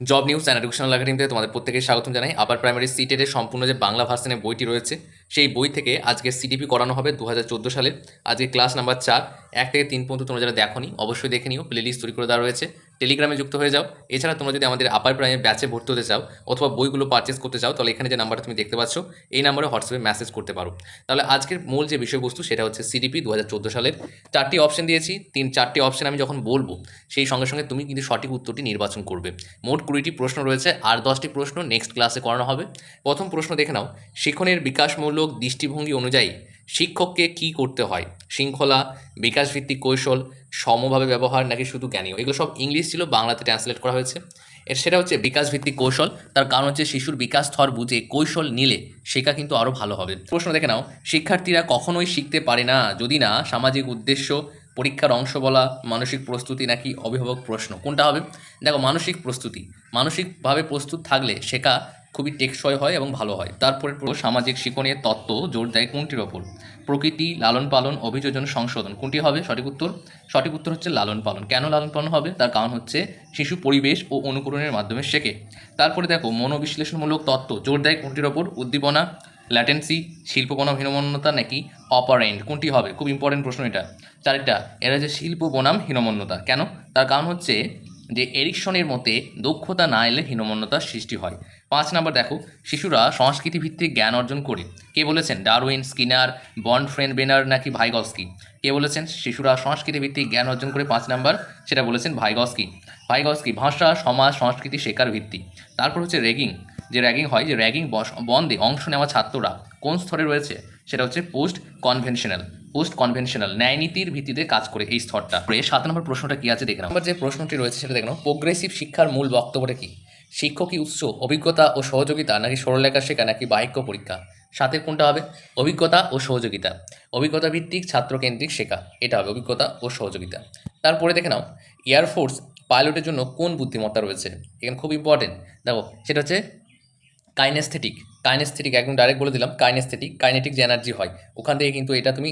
Job news and educational একাডেমিতে তোমাদের প্রত্যেকে স্বাগতম জানাই। আবার প্রাইমারি সিটের সম্পূর্ণ যে বাংলা ভার্সনের বইটি রয়েছে, সেই বই থেকে আজকে সিডিপি করানো হবে দু হাজার চোদ্দ সালে আজকে ক্লাস নাম্বার চার, এক থেকে তিন পর্যন্ত তোমরা যারা দেখো অবশ্যই দেখে নিও। প্লে লিস্ট তৈরি করে দেওয়া রয়েছে। টেলিগ্রামে যুক্ত হয়ে যাও। এছাড়া তোমরা যদি আমাদের আপার প্রাইমে ব্যাচে ভর্তি হতে চাও অথবা বইগুলো পারচেস করতে চাও, তাহলে এখানে যে নাম্বারটা তুমি দেখতে পাচ্ছ, এই নাম্বারে হোয়াটসঅ্যাপে মেসেজ করতে পারো। তাহলে আজকের মূল যে বিষয়বস্তু, সেটা হচ্ছে সিডিপি দু হাজার চোদ্দ সালের। চারটি অপশন দিয়েছি। তিন, চারটি অপশন আমি যখন বলব, সেই সঙ্গে সঙ্গে তুমি কিন্তু সঠিক উত্তরটি নির্বাচন করবে। মোট কুড়িটি প্রশ্ন রয়েছে, আর দশটি প্রশ্ন নেক্সট ক্লাসে করানো হবে। প্রথম প্রশ্ন দেখে নাও। শিক্ষণের বিকাশমূলক দৃষ্টিভঙ্গি অনুযায়ী শিক্ষককে কি করতে হয়? শৃঙ্খলা, বিকাশভিত্তিক কৌশল, সমভাবে ব্যবহার নাকি শুধু জ্ঞানীয় এগুলো সব ইংলিশ ছিল, বাংলাতে ট্রান্সলেট করা হয়েছে। এর সেটা হচ্ছে বিকাশভিত্তিক কৌশল, তার কারণ হচ্ছে শিশুর বিকাশ স্তর বুঝে কৌশল নিলে শেখা কিন্তু আরও ভালো হবে। প্রশ্ন দেখে নাও, শিক্ষার্থীরা কখনোই শিখতে পারে না, যদি না, সামাজিক উদ্দেশ্য, পরীক্ষার অংশ বলা, মানসিক প্রস্তুতি নাকি অভিভাবক প্রশ্ন? কোনটা হবে? দেখো, মানসিক প্রস্তুতি। মানসিকভাবে প্রস্তুত থাকলে শেখা খুবই টেকসই হয় এবং ভালো হয়। তারপরে পুরো সামাজিক শিকনের তত্ত্ব জোর দেয় কোনটির ওপর? প্রকৃতি, লালন পালন, অভিযোজন, সংশোধন। কোনটি হবে? সঠিক উত্তর? সঠিক উত্তর হচ্ছে লালন পালন। কেন লালন পালন হবে? তার কারণ হচ্ছে শিশু পরিবেশ ও অনুকরণের মাধ্যমে শেখে। তারপরে দেখো, মনোবিশ্লেষণমূলক তত্ত্ব জোর দেয় কোনটির ওপর? উদ্দীপনা ল্যাটেন্সি শিল্প বনাম হীনমন্যতা নাকি অপারেন্ট কোনটি হবে? খুব ইম্পর্টেন্ট প্রশ্ন এটা। চারটা, এরা যে শিল্প বনাম হীনমন্যতা। কেন? তার কারণ হচ্ছে যে এরিকসনের মতে দক্ষতা না এলে হীনমন্যতার সৃষ্টি হয়। পাঁচ নাম্বার দেখো, শিশুরা সংস্কৃতি ভিত্তিক জ্ঞান অর্জন করে। কে বলেছেন? Darwin, Skinner, bond friend banner নাকি ভাইগস্কি কে বলেছেন? শিশুরা সংস্কৃতি ভিত্তিক জ্ঞান অর্জন করে পাঁচ নাম্বার, সেটা বলেছেন ভাইগস্কি ভাইগস্কি ভাষা, সমাজ, সংস্কৃতি, শেখার ভিত্তি। তারপর হচ্ছে র্যাগিং। যে র্যাগিং হয়, যে র্যাগিং বন্ধে অংশ নেওয়া ছাত্ররা। কোন স্তরে রয়েছে? সেটা হচ্ছে পোস্ট কনভেনশনাল পোস্ট কনভেনশনাল ন্যায়নীতির ভিত্তিতে কাজ করে এই স্তরটা। সাত নম্বর প্রশ্নটা কি আছে দেখে নাম্বার যে প্রশ্নটি রয়েছে সেটা দেখে প্রোগ্রেসিভ শিক্ষার মূল বক্তব্যটা কি? শিক্ষকই উৎস? অভিজ্ঞতা ও সহযোগিতা নাকি সরলরেখা শেখা নাকি বাক্য পরীক্ষা? সাথের কোনটা হবে? অভিজ্ঞতা ও সহযোগিতা। অভিজ্ঞতা ভিত্তিক ছাত্রকেন্দ্রিক শেখা এটা হবে অভিজ্ঞতা ও সহযোগিতা। তারপরে দেখে নাও এয়ারফোর্স পাইলটের জন্য কোন বুদ্ধিমত্তা রয়েছে? এখানে খুব ইম্পর্টেন্ট দেখো, সেটা হচ্ছে কাইনেস্থেটিক কাইনেস্থেটিক একদম ডাইরেক্ট বলে দিলাম কাইনেস্থেটিক কাইনেটিক যে এনার্জি হয়, ওখান থেকে কিন্তু এটা তুমি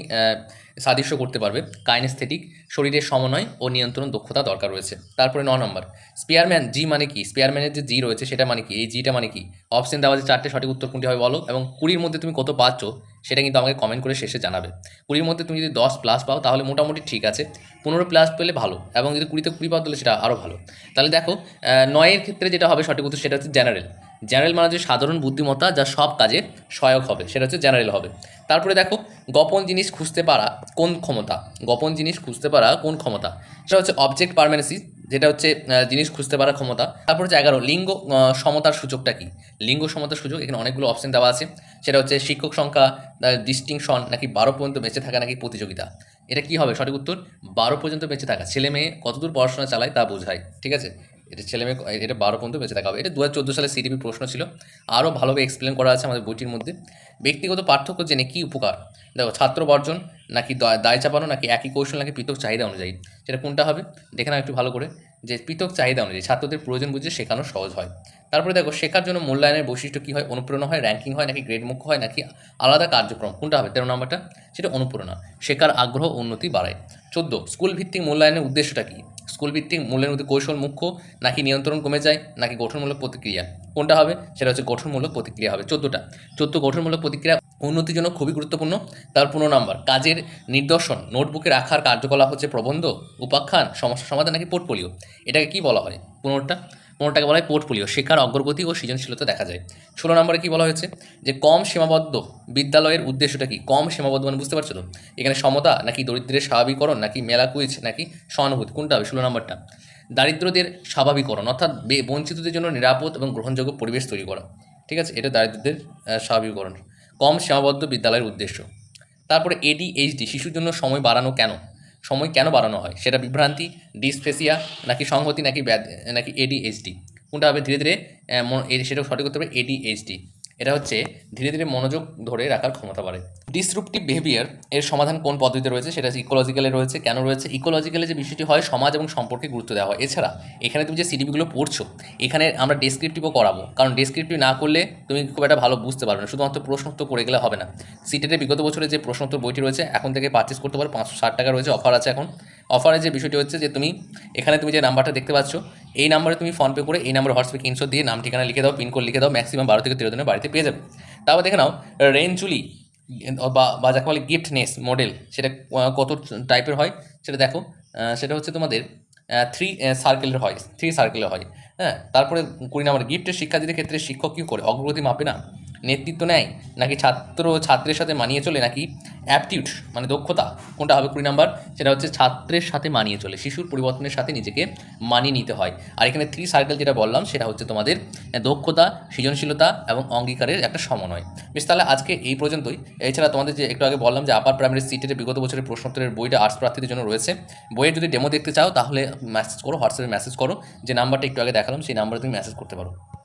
সাদৃশ্য করতে পারবে। কাইনেস্থেটিক শরীরের সমন্বয় ও নিয়ন্ত্রণ দক্ষতা দরকার রয়েছে। তারপরে ন নম্বর স্পেয়ারম্যান জি মানে কি? স্পেয়ারম্যানের যে জি রয়েছে, সেটা মানে কি? এই জিটা মানে কি? অপশন দেওয়া যে চারটে, সঠিক উত্তর কোনটি হবে বলো? এবং কুড়ির মধ্যে তুমি কত পাচ্ছ, সেটা কিন্তু আমাকে কমেন্ট করে শেষে জানাবে। কুড়ির মধ্যে তুমি যদি দশ প্লাস পাও, তাহলে মোটামুটি ঠিক আছে। পনেরো প্লাস পেলে ভালো, এবং যদি কুড়িতে কুড়ি পাও, তাহলে সেটা আরও ভালো। তাহলে দেখো নয়ের ক্ষেত্রে যেটা হবে সঠিক উত্তর, সেটা হচ্ছে জেনারেল জেনারেল মানে হচ্ছে সাধারণ বুদ্ধিমত্তা যা সব কাজে সহায়ক হবে, সেটা হচ্ছে জেনারেল হবে। তারপরে দেখো, গোপন জিনিস খুঁজতে পারা কোন ক্ষমতা? গোপন জিনিস খুঁজতে পারা কোন ক্ষমতা? সেটা হচ্ছে অবজেক্ট পারমানেন্সি যেটা হচ্ছে জিনিস খুঁজতে পারা ক্ষমতা। তারপর হচ্ছে এগারো, লিঙ্গ সমতার সূচকটা কি? লিঙ্গ সমতার সুযোগ, এখানে অনেকগুলো অপশন দেওয়া আছে। সেটা হচ্ছে শিক্ষক সংখ্যা ডিস্টিংশন নাকি বারো পর্যন্ত বেঁচে থাকা, নাকি প্রতিযোগিতা? এটা কি হবে? সঠিক উত্তর, বারো পর্যন্ত বেঁচে থাকা। ছেলে মেয়ে কতদূর পড়াশোনা চালায় তা বোঝায়, ঠিক আছে? এটা ছেলে মেয়ে, এটা বারো পর্যন্ত বেঁচে থাকা হবে এটা দু হাজার চোদ্দ সালে সিটিপি প্রশ্ন ছিল। আরও ভালোভাবে এক্সপ্লেন করা আছে আমাদের বইটির মধ্যে। ব্যক্তিগত পার্থক্য জেনে কী উপকার? দেখো, ছাত্র বর্জন নাকি দায় চাপানো নাকি একই কৌশল নাকি পৃথক চাহিদা অনুযায়ী? সেটা কোনটা হবে? দেখে নাও একটু ভালো করে। যে পৃথক চাহিদা অনুযায়ী, ছাত্রদের প্রয়োজন বুঝে শেখানো সহজ হয়। তারপরে দেখো, শেখার জন্য মূল্যায়নের বৈশিষ্ট্য কী হয়? অনুপ্রেরণা হয় র্যাঙ্কিং হয়, নাকি গ্রেড মুখ্য হয়, নাকি আলাদা কার্যক্রম? কোনটা হবে? তেরো নম্বরটা। সেটা অনুপ্রেরণা, শেখার আগ্রহ উন্নতি বাড়ায়। চোদ্দ স্কুল ভিত্তিক মূল্যায়নের উদ্দেশ্যটা কী? স্কুল ভিত্তিক মূল্যের মধ্যে কৌশল মুখ্য, নাকি নিয়ন্ত্রণ কমে যায়, নাকি গঠনমূলক প্রতিক্রিয়া? কোনটা হবে? সেটা হচ্ছে গঠনমূলক প্রতিক্রিয়া হবে। চোদ্দোটা। চোদ্দ গঠনমূলক প্রতিক্রিয়া উন্নতির জন্য খুবই গুরুত্বপূর্ণ। তার পনেরো নাম্বার, কাজের নিদর্শন, নোটবুকে রাখার কার্যকলাপ হচ্ছে প্রবন্ধ, উপাখ্যান, সমস্যা সমাধান, নাকি পোর্টফোলিও? এটাকে কি বলা হয়? পনেরোটা? পনেরোটাকে বলা হয় পোর্টফোলিও শেখার অগ্রগতি ও সৃজনশীলতা দেখা যায়। ষোলো নম্বরে কি বলা হয়েছে? যে কম সীমাবদ্ধ বিদ্যালয়ের উদ্দেশ্যটা কি? কম সীমাবদ্ধ মানে বুঝতে পারছ তো? এখানে সমতা নাকি দরিদ্রের স্বাভাবিকরণ নাকি মেলা কুইজ নাকি সহানুভূতি, কোনটা হবে? ষোলো নম্বরটা। দারিদ্রদের স্বাভাবিকরণ অর্থাৎ বঞ্চিতদের জন্য নিরাপদ এবং গ্রহণযোগ্য পরিবেশ তৈরি করা। ঠিক আছে? এটা দারিদ্রদের স্বাভাবিকরণ কম সীমাবদ্ধ বিদ্যালয়ের উদ্দেশ্য। তারপরে এডিএইচডি শিশুর জন্য সময় বাড়ানো কেন? সময় কেন বাড়ানো হয়? সেটা বিভ্রান্তি, ডিসফেসিয়া, নাকি সংহতি, নাকি নাকি এডিএইচডি কোনটা হবে? ধীরে ধীরে সেটা সঠিক করতে হবে এডিএইচডি এটা হচ্ছে ধীরে ধীরে মনোযোগ ধরে রাখার ক্ষমতা বাড়ে। ডিসরুপটিভ বিহেভিয়ার এর সমাধান কোন পদ্ধতিতে রয়েছে? সেটা ইকোলজিক্যালে রয়েছে। কেন রয়েছে? ইকোলজিক্যালে যে বিষয়টি হয়, সমাজ এবং সম্পর্কে গুরুত্ব দেওয়া হয়। এছাড়া এখানে তুমি যে সিডিপিগুলো পড়ছো, এখানে আমরা ডেসক্রিপটিভও করাবো। কারণ ডেসক্রিপটিভ না করলে তুমি খুব একটা ভালো বুঝতে পারবে না। শুধুমাত্র প্রশ্নোত্তর করে গেলে হবে না। সিটেটের বিগত বছরে যে প্রশ্নোত্তর বইটি রয়েছে, এখন থেকে পারচেস করতে পারো। পাঁচশো ষাট টাকা রয়েছে অফার আছে এখন। অফারের যে বিষয়টি হচ্ছে যে তুমি, এখানে তুমি যে নাম্বারটা দেখতে পাচ্ছ, এই নাম্বারে তুমি ফোনপে করে এই নাম্বারে হোয়াটসঅ্যাপে কিনশো দিয়ে নাম ঠিকানা লিখে দাও পিনকোড লিখে দাও ম্যাক্সিমাম বারো থেকে তেরো দিনের বাড়িতে পেয়ে যাবে। তারপর দেখে নাও রেঞ্জুলি বা যাকে বলে গিফটনেস মডেল সেটা কত টাইপের হয়, সেটা দেখো সেটা হচ্ছে তোমাদের থ্রি সার্কেলের হয় থ্রি সার্কেলের হয় হ্যাঁ? তারপরে কুড়ি নম্বর গিফটের শিক্ষার্থীদের ক্ষেত্রে শিক্ষক কী করে? অগ্রগতি মাপে না। নেতৃত্ব নেয়? নাকি ছাত্র ছাত্রের সাথে মানিয়ে চলে? নাকি অ্যাপটিউড মানে দক্ষতা, কোনটা হবে কুড়ি নাম্বার? সেটা হচ্ছে ছাত্রের সাথে মানিয়ে চলে, শিশুর পরিবর্তনের সাথে নিজেকে মানিয়ে নিতে হয়। আর এখানে থ্রি সার্কেল যেটা বললাম, সেটা হচ্ছে তোমাদের দক্ষতা, সৃজনশীলতা এবং অঙ্গীকারের একটা সমন্বয়। বেশ, তাহলে আজকে এই পর্যন্তই। এছাড়া তোমাদের যে একটু আগে বললাম যে আপার প্রাইমারি সিটের বিগত বছরের প্রশ্নোত্তরের বইটা আর্টস প্রার্থীদের জন্য রয়েছে। বইয়ের যদি ডেমো দেখতে চাও, তাহলে মেসেজ করো হোয়াটসঅ্যাপে মেসেজ করো। যে নাম্বারটা একটু আগে দেখালাম, সেই নাম্বারে তুমি মেসেজ করতে পারো।